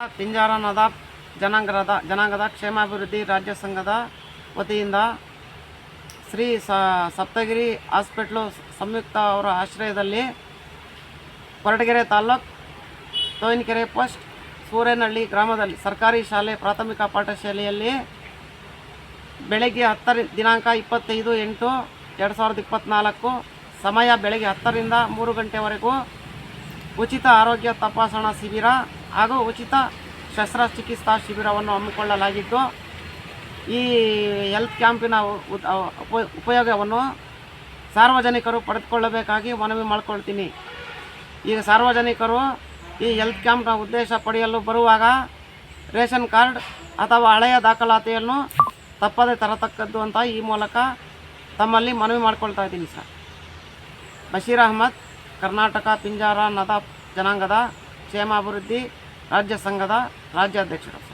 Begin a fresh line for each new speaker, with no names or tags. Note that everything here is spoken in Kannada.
ಪಿಂಜಾರ ನದಾಬ್ ಜನಾಂಗದ ಜನಾಂಗದ ಕ್ಷೇಮಾಭಿವೃದ್ಧಿ ರಾಜ್ಯ ಸಂಘದ ವತಿಯಿಂದ ಶ್ರೀ ಸಪ್ತಗಿರಿ ಹಾಸ್ಪಿಟ್ಲು ಸಂಯುಕ್ತ ಅವರ ಆಶ್ರಯದಲ್ಲಿ ಕೊರಟಗೆರೆ ತಾಲ್ಲೂಕು ತೋಯಿನಕೆರೆ ಪೋಸ್ಟ್ ಸೂರೇನಹಳ್ಳಿ ಗ್ರಾಮದಲ್ಲಿ ಸರ್ಕಾರಿ ಶಾಲೆ ಪ್ರಾಥಮಿಕ ಪಾಠಶಾಲೆಯಲ್ಲಿ ಬೆಳಗ್ಗೆ ಹತ್ತರ ದಿನಾಂಕ ಇಪ್ಪತ್ತೈದು ಎಂಟು ಎರಡು ಸಾವಿರದ ಇಪ್ಪತ್ತ್ನಾಲ್ಕು ಸಮಯ ಬೆಳಗ್ಗೆ ಹತ್ತರಿಂದ ಮೂರು ಗಂಟೆವರೆಗೂ ಉಚಿತ ಆರೋಗ್ಯ ತಪಾಸಣಾ ಶಿಬಿರ ಹಾಗೂ ಉಚಿತ ಶಸ್ತ್ರಚಿಕಿತ್ಸಾ ಶಿಬಿರವನ್ನು ಹಮ್ಮಿಕೊಳ್ಳಲಾಗಿದ್ದು, ಈ ಹೆಲ್ತ್ ಕ್ಯಾಂಪಿನ ಉಪಯೋಗವನ್ನು ಸಾರ್ವಜನಿಕರು ಪಡೆದುಕೊಳ್ಳಬೇಕಾಗಿ ಮನವಿ ಮಾಡಿಕೊಳ್ತೀನಿ. ಈಗ ಸಾರ್ವಜನಿಕರು ಈ ಹೆಲ್ತ್ ಕ್ಯಾಂಪ್ನ ಉದ್ದೇಶ ಪಡೆಯಲು ಬರುವಾಗ ರೇಷನ್ ಕಾರ್ಡ್ ಅಥವಾ ಹಳೆಯ ದಾಖಲಾತಿಯನ್ನು ತಪ್ಪದೆ ತರತಕ್ಕದ್ದು ಅಂತ ಈ ಮೂಲಕ ತಮ್ಮಲ್ಲಿ ಮನವಿ ಮಾಡ್ಕೊಳ್ತಾ ಇದ್ದೀನಿ ಸರ್. ಬಶೀರ್ ಅಹಮದ್, ಕರ್ನಾಟಕ, ಪಿಂಜಾರ, ನದಾಬ್ ಜನಾಂಗದ ಕ್ಷೇಮಾಭಿವೃದ್ಧಿ ರಾಜ್ಯ ಸಂಘದ ರಾಜ್ಯಾಧ್ಯಕ್ಷರು ಸರ್